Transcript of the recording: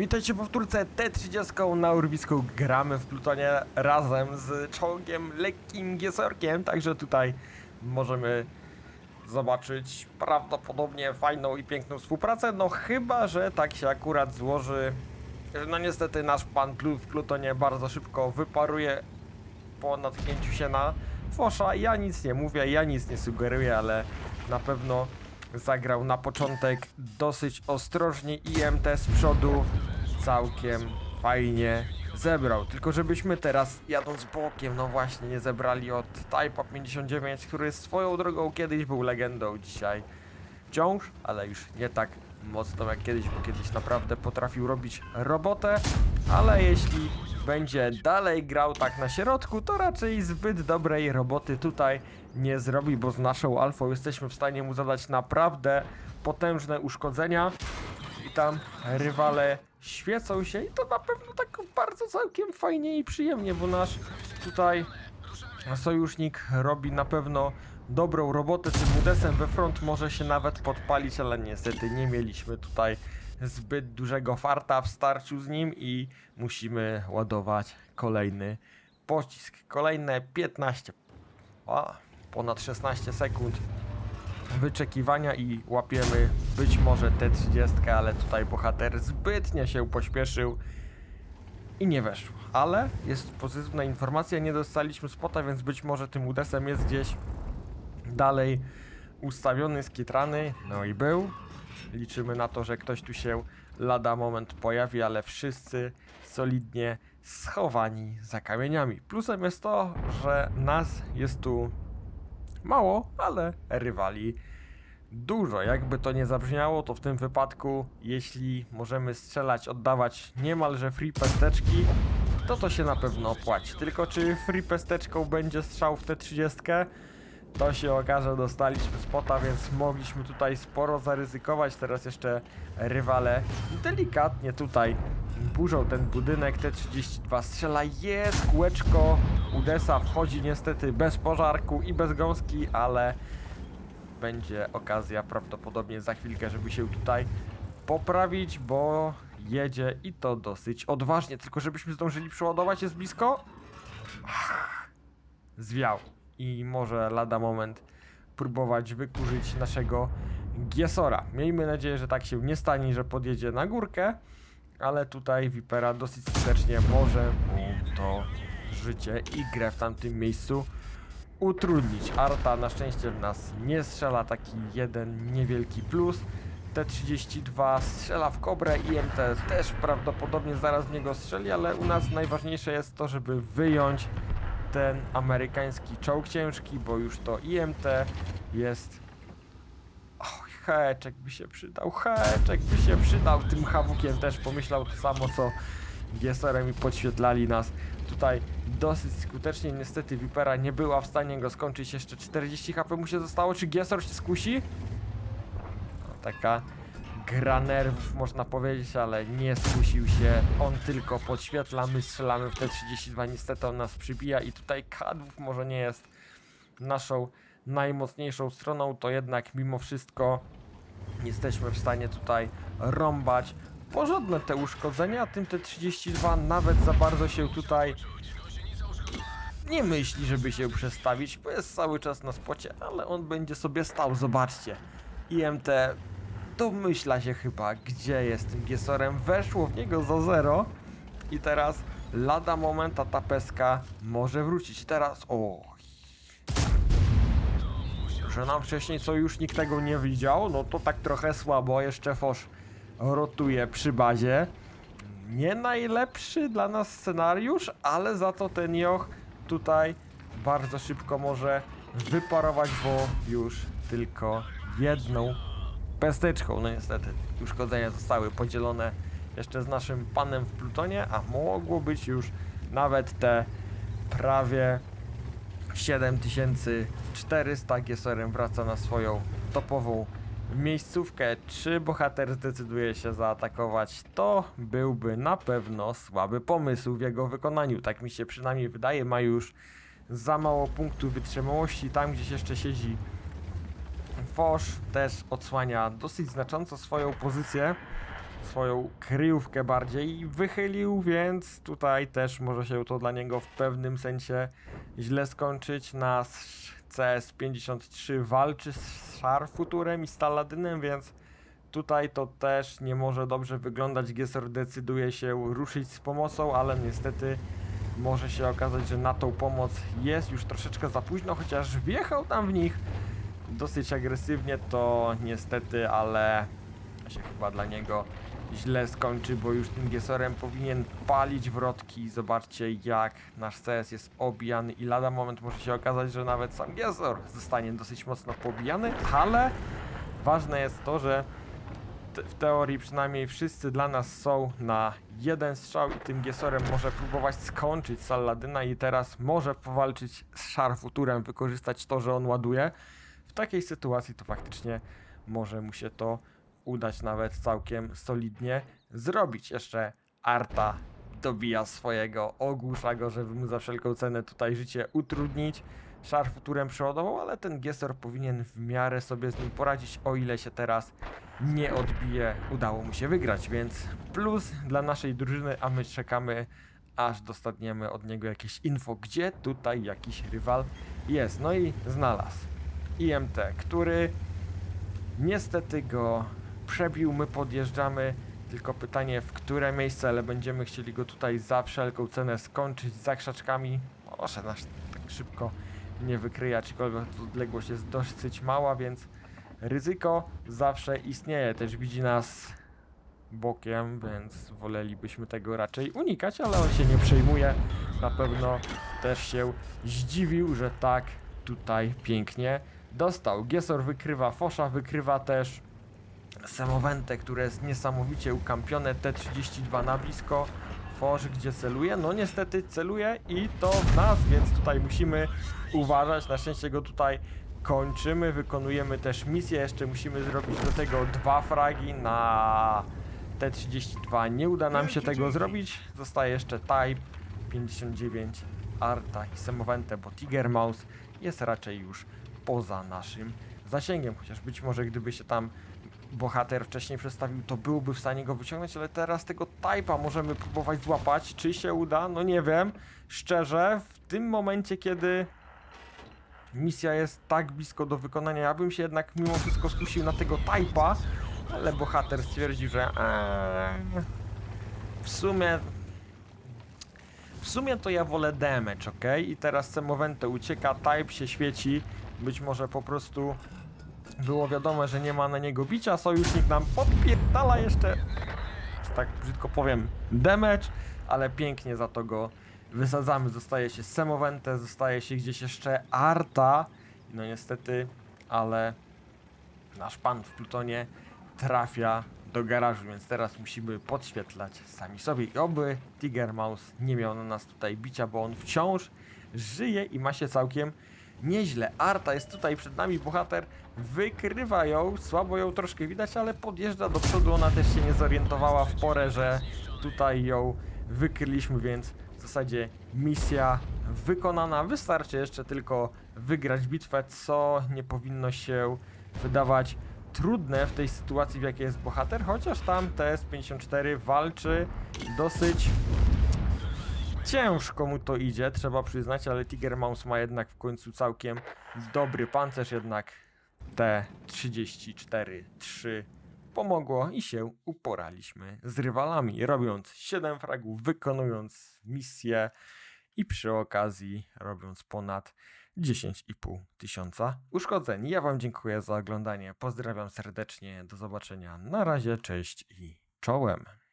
Witajcie w powtórce T30 na urwisku. Gramy w Plutonie razem z czołgiem lekkim Giesorkiem, także tutaj możemy zobaczyć prawdopodobnie fajną i piękną współpracę, no chyba, że tak się akurat złoży. No niestety nasz pan w Plutonie bardzo szybko wyparuje po natknięciu się na Fosza. Ja nic nie mówię, ja nic nie sugeruję, ale na pewno zagrał na początek dosyć ostrożnie IMT z przodu. Całkiem fajnie zebrał. Tylko żebyśmy teraz jadąc bokiem, no właśnie, nie zebrali od Type'a 59, który swoją drogą kiedyś był legendą, dzisiaj. Wciąż, ale już nie tak mocno jak kiedyś, bo kiedyś naprawdę potrafił robić robotę, ale jeśli będzie dalej grał tak na środku, to raczej zbyt dobrej roboty tutaj nie zrobi, bo z naszą alfą jesteśmy w stanie mu zadać naprawdę potężne uszkodzenia. I tam rywale świecą się i to na pewno tak bardzo całkiem fajnie i przyjemnie, bo nasz tutaj sojusznik robi na pewno dobrą robotę tym udesem we front może się nawet podpalić, ale niestety nie mieliśmy tutaj zbyt dużego farta w starciu z nim i musimy ładować kolejny pocisk. Kolejne 15, a, ponad 16 sekund wyczekiwania i łapiemy być może T30, ale tutaj bohater zbytnio się pośpieszył i nie weszło. Ale jest pozytywna informacja, nie dostaliśmy spota, więc być może tym udesem jest gdzieś dalej ustawiony, skitrany. No i był. Liczymy na to, że ktoś tu się lada moment pojawi, ale wszyscy solidnie schowani za kamieniami. Plusem jest to, że nas jest tu mało, ale rywali dużo. Jakby to nie zabrzmiało, to w tym wypadku, jeśli możemy strzelać, oddawać niemalże free pesteczki, to to się na pewno opłaci. Tylko czy free pesteczką będzie strzał w T30? To się okaże, dostaliśmy spota, więc mogliśmy tutaj sporo zaryzykować. Teraz jeszcze rywale delikatnie tutaj burzą ten budynek. T32 strzela, jest kółeczko Udesa, wchodzi niestety bez pożarku i bez gąski, ale będzie okazja prawdopodobnie za chwilkę, żeby się tutaj poprawić, bo jedzie i to dosyć odważnie. Tylko żebyśmy zdążyli przeładować, jest blisko. Zwiał i może lada moment próbować wykurzyć naszego Giesora. Miejmy nadzieję, że tak się nie stanie, że podjedzie na górkę, ale tutaj Vipera dosyć skutecznie może mu to życie i grę w tamtym miejscu utrudnić. Arta na szczęście w nas nie strzela, taki jeden niewielki plus. T32 strzela w kobrę, IMT też prawdopodobnie zaraz w niego strzeli, ale u nas najważniejsze jest to, żeby wyjąć ten amerykański czołg ciężki, bo już to IMT jest... Heczek by się przydał, heczek by się przydał. Tym hawukiem też pomyślał to samo, co Gieserem i podświetlali nas tutaj dosyć skutecznie. Niestety Vipera nie była w stanie go skończyć. Jeszcze 40 HP mu się zostało. Czy Giesor się skusi? No, taka gra nerwów można powiedzieć, ale nie skusił się. On tylko podświetla, my strzelamy w T32. Niestety on nas przybija i tutaj kadłub może nie jest naszą najmocniejszą stroną, to jednak mimo wszystko jesteśmy w stanie tutaj rąbać porządne te uszkodzenia, a tym T32 nawet za bardzo się tutaj nie myśli, żeby się przestawić, bo jest cały czas na spocie, ale on będzie sobie stał, zobaczcie. IMT domyśla się chyba, gdzie jest tym Giesorem, weszło w niego za zero i teraz lada momenta ta peska może wrócić. Teraz, o, że nam wcześniej sojusznik tego nie widział, no to tak trochę słabo, jeszcze Fosz rotuje przy bazie. Nie najlepszy dla nas scenariusz, ale za to ten Joch tutaj bardzo szybko może wyparować, bo już tylko jedną pesteczką. No niestety, uszkodzenia zostały podzielone jeszcze z naszym panem w Plutonie, a mogło być już nawet te prawie 7400 Giesorem wraca na swoją topową miejscówkę. Czy bohater zdecyduje się zaatakować? To byłby na pewno słaby pomysł w jego wykonaniu. Tak mi się przynajmniej wydaje. Ma już za mało punktów wytrzymałości. Tam gdzieś jeszcze siedzi Fosz też odsłania dosyć znacząco swoją pozycję. Swoją kryjówkę bardziej wychylił, więc tutaj też może się to dla niego w pewnym sensie źle skończyć. Nasz CS-53 walczy z Sharfuturem i Staladynem, więc tutaj to też nie może dobrze wyglądać. Gesor decyduje się ruszyć z pomocą, ale niestety może się okazać, że na tą pomoc jest już troszeczkę za późno, chociaż wjechał tam w nich dosyć agresywnie, to niestety, ale się chyba dla niego źle skończy, bo już tym Gesorem powinien palić wrotki. Zobaczcie jak nasz CS jest obijany i lada moment może się okazać, że nawet sam Gesor zostanie dosyć mocno pobijany, ale ważne jest to, że w teorii przynajmniej wszyscy dla nas są na jeden strzał i tym Gesorem może próbować skończyć Saladyna i teraz może powalczyć z Sharfuturem, wykorzystać to, że on ładuje. W takiej sytuacji to faktycznie może mu się to udać nawet całkiem solidnie zrobić. Jeszcze Arta dobija swojego, ogłusza go, żeby mu za wszelką cenę tutaj życie utrudnić. Szarfuturem przeładował, ale ten Gesor powinien w miarę sobie z nim poradzić, o ile się teraz nie odbije. Udało mu się wygrać, więc plus dla naszej drużyny, a my czekamy aż dostaniemy od niego jakieś info, gdzie tutaj jakiś rywal jest. No i znalazł IMT, który niestety go przebił, my podjeżdżamy. Tylko pytanie, w które miejsce, ale będziemy chcieli go tutaj za wszelką cenę skończyć za krzaczkami. Może nas tak szybko nie wykryje, aczkolwiek odległość jest dosyć mała, więc ryzyko zawsze istnieje. Też widzi nas bokiem, więc wolelibyśmy tego raczej unikać, ale on się nie przejmuje. Na pewno też się zdziwił, że tak tutaj pięknie dostał. Giesor wykrywa Fosza, wykrywa też Samowente, które jest niesamowicie ukampione. T32 na blisko. Fosz gdzie celuje? No niestety celuje i to w nas, więc tutaj musimy uważać. Na szczęście go tutaj kończymy. Wykonujemy też misję. Jeszcze musimy zrobić do tego dwa fragi na T32. Nie uda nam się tego zrobić. Zostaje jeszcze Type 59, Arta i Semovente, bo Tiger Mouse jest raczej już poza naszym zasięgiem. Chociaż być może gdyby się tam bohater wcześniej przedstawił, to byłby w stanie go wyciągnąć, ale teraz tego Type'a możemy próbować złapać. Czy się uda? No nie wiem. Szczerze, w tym momencie, kiedy misja jest tak blisko do wykonania, ja bym się jednak mimo wszystko skusił na tego Type'a, ale bohater stwierdził, że eee, w sumie w sumie to ja wolę damage, ok? I teraz Semovente ucieka, Type się świeci, być może po prostu było wiadomo, że nie ma na niego bicia, sojusznik nam podpierdala jeszcze, tak brzydko powiem, damage, ale pięknie za to go wysadzamy. Zostaje się Semovente, zostaje się gdzieś jeszcze Arta, no niestety, ale nasz pan w Plutonie trafia do garażu, więc teraz musimy podświetlać sami sobie. I oby Tiger Mouse nie miał na nas tutaj bicia, bo on wciąż żyje i ma się całkiem nieźle. Arta jest tutaj przed nami, bohater wykrywa ją, słabo ją troszkę widać, ale podjeżdża do przodu, ona też się nie zorientowała w porę, że tutaj ją wykryliśmy, więc w zasadzie misja wykonana. Wystarczy jeszcze tylko wygrać bitwę, co nie powinno się wydawać trudne w tej sytuacji, w jakiej jest bohater, chociaż tam TS-54 walczy dosyć ciężko mu to idzie, trzeba przyznać, ale Tiger Mouse ma jednak w końcu całkiem dobry pancerz, jednak T-34-3 pomogło i się uporaliśmy z rywalami, robiąc 7 fragów, wykonując misję i przy okazji robiąc ponad 10,5 tysiąca uszkodzeń. Ja Wam dziękuję za oglądanie, pozdrawiam serdecznie, do zobaczenia, na razie, cześć i czołem.